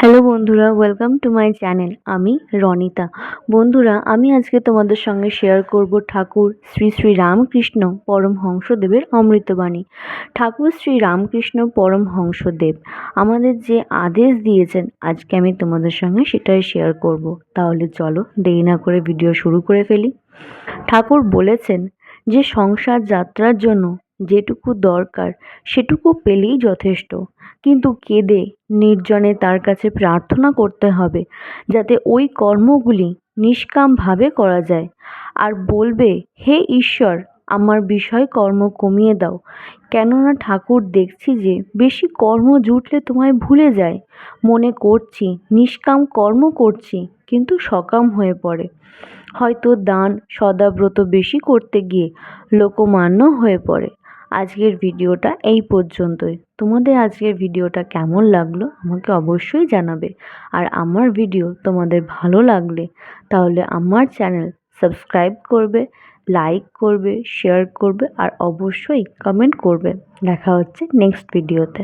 Hello বন্ধুরা welcome to my channel আমি রনিতা। বন্ধুরা, আমি আজকে তোমাদের সঙ্গে শেয়ার করব ঠাকুর শ্রী শ্রী রামকৃষ্ণ পরমহংসদেবের অমৃতবাণী। ঠাকুর শ্রী রামকৃষ্ণ পরমহংসদেব আমাদের যে আদেশ দিয়েছেন, আজকে আমি তোমাদের সঙ্গে সেটাই শেয়ার করব। তাহলে চলো দেরি না করে ভিডিও শুরু করে ফেলি। ঠাকুর বলেছেন যে সংসার যাত্রার জন্য যেটুকু দরকার, সেটুকু পেলেই যথেষ্ট। কিন্তু কেঁদে নির্জনে তার কাছে প্রার্থনা করতে হবে যাতে ওই কর্মগুলি নিষ্কামভাবে করা যায়। আর বলবে, হে ঈশ্বর, আমার বিষয় কর্ম কমিয়ে দাও। কেননা ঠাকুর দেখছি যে বেশি কর্ম জুটলে তোমায় ভুলে যায়। মনে করছি, নিষ্কাম কর্ম করছি, কিন্তু সকাম হয়ে পড়ে। হয়তো দান সদাব্রত বেশি করতে গিয়ে লোকমান্য হয়ে পড়ে। আজকের ভিডিওটা এই পর্যন্তই। তোমাদের আজকের ভিডিওটা কেমন লাগল আমাকে অবশ্যই জানাবে। আর আমার ভিডিও তোমাদের ভালো লাগলে তাহলে আমার চ্যানেল সাবস্ক্রাইব করবে, লাইক করবে, শেয়ার করবে আর অবশ্যই কমেন্ট করবে। দেখা হচ্ছে নেক্সট ভিডিওতে।